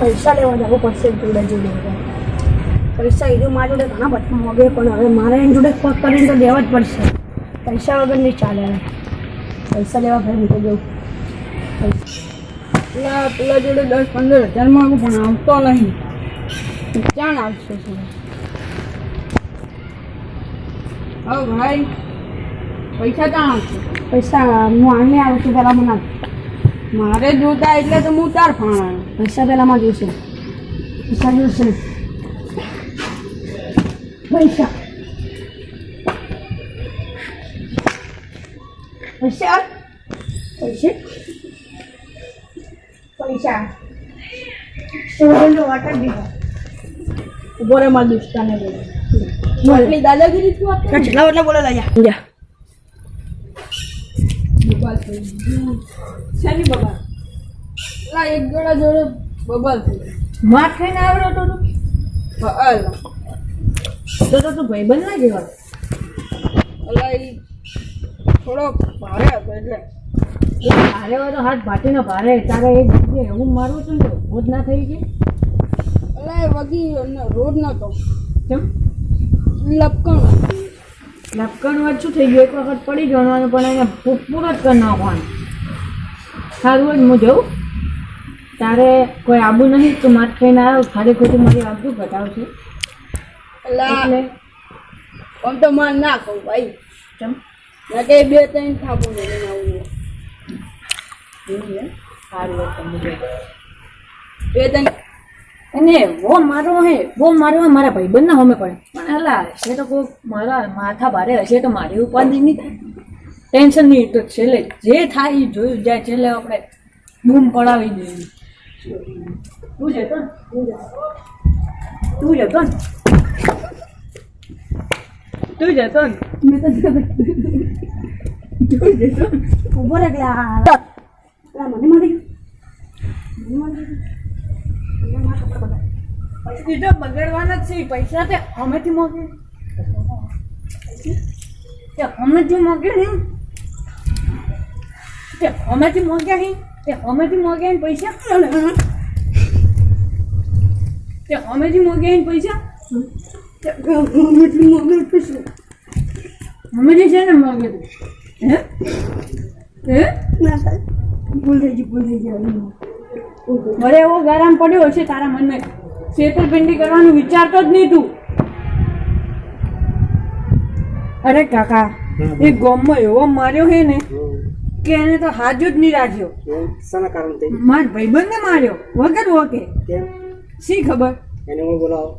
પૈસા લેવા જવું પડશે જોડે જોડે. પૈસા એ મારા જોડે ઘણા બધા મોગે પણ હવે મારે એની જોડે કોક કરીને તો દેવા જ પડશે. પૈસા વગર નહીં ચાલે પૈસા લેવા ભાઈ મૂકી જવું પેલા પેલા જોડે દસ પંદર હજારમાં પણ આવતો નહીં. ક્યાં આવશે હવે ભાઈ, પૈસા ક્યાં આવશે? પૈસા હું આને આવું છું પહેલાં મને. મારે જોતા એટલે તો હું તાર ફાણા. પૈસા પહેલાંમાં જોઈશે પૈસા જોઈશે પૈસા. પૈસા. પૈસા. પૈસા. સ્ટુડન્ટ વાટર દીધા. ઊભો રે મારા દોસ્તાને બોલે. આટલી દાદાગીરી શું વાત કરે? જેટલા એટલા બોલે જા જા. બબાલ થઈ ગયું. શેની બબાલ લા એક ગળા જોડે બબાલ થઈ. માર ખાઈને આવ્યો તો તું? બબાલ તો તો તું ભાઈબંધ ના ગયો અલા ઈ થોડો ભારે હતો એટલે. ભારે હોય તો હાથ ભાટીનો ભારે. તારે એ જગ્યાએ એવું મારવું છું ને તો ભૂત ના થઈ ગઈ? અલા એ વગી રોજ રોડ નતો કેમ? લપકણ. લપકણ વાત શું થઈ ગયું? એક વખત પડી જવાનું પણ એને પૂરો જ કરી નાખવાનું. સારું જ હું જઉં. તારે કોઈ આબુ નહીં તો માર ખાઈને આવ્યો ખાલી ખોટું મારી આબુ ઘટાવશે એટલે આમ તો માર ના કહું ભાઈ. ચમ. કે બે ત્રણ થાપું લઈને આવું. સારું હોય બે ત્રણ અને વો મારો હે વો મારો મારા ભાઈબંધ ના હોમે પડે. પણ અલા એ તો કોઈ મારા માથા ભારે હશે તો મારી ઉપાધિ નહીં થાય. ટેન્શન નહીં તો છેલ્લે જે થાય એ જોયું જાય, છેલ્લે આપણે બૂમ પડાવી દઈએ તું જતો? તું જતો? તું જતો તો જતો. આ- આ મને મારા. પૈસા બગડવાના જ છે પૈસા તે અમેથી તે અમેથી મોગે ને તે અમેથી મોગ્યા હી? તે અમેથી મોગ્યા ને પૈસા? તે અમેથી મોગ્યા ને પૈસા? અમેથી મોગે પૈસા? અમેથી છે ને મોગે તું હે? હે ભૂલ થઈ ગઈ ભૂલ થઈ ગઈ અરે એવો ગરમ પડ્યો હશે તારા મનમાં છેતરપિંડી કરવાનું વિચારતો જ નહીં તું. અરે કાકા એ ગોમમાં એવો માર્યો હે ને. કે એને તો હાજુ જ નહીં રાખ્યો. શાના કારણથી માર ભાઈબંધને માર્યો. વગર ઓકે કેમ? શી ખબર? એને હું બોલાવો?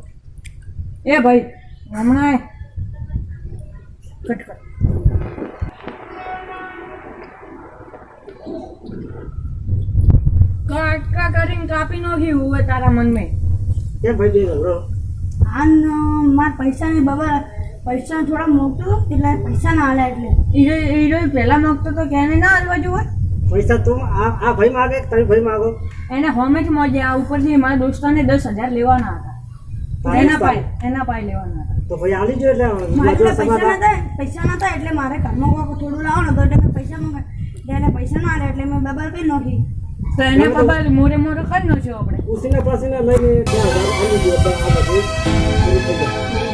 એ ભાઈ હમણાં. કટ કર. કાટકા કરીને કાપી નોખી હોવે તારા મનમાં. કેમ ભાઈ બે રો આન માર પૈસા ની બાબા પૈસા થોડા મોકલું એટલે પૈસા ના આલે એટલે. હીરો હીરો પહેલા મોકતો તો કેને ના હાલવા જોવે પૈસા તું આ આ ભાઈ માગે તમે ભાઈ માગો? એને હોમે જ મોજે આ ઉપરથી મારા દોસ્તાને દસ હજાર લેવાના હતા. એના પાય એના પાય લેવાના હતા. તો ભાઈ આલી જો એટલે પૈસા ના થાય પૈસા નતા એટલે મારે ઘરમાં કોઈ થોડું લાવો ને તો એટલે મેં પૈસા મંગા એને પૈસા ના આલે એટલે મેં બબાલ કઈ નાખી. તો એને બબાલ મોરે મોરે કરી નાખ્યો આપણે? ઉસીને પાસીને લઈને ત્યાં આલી દો આ બધું.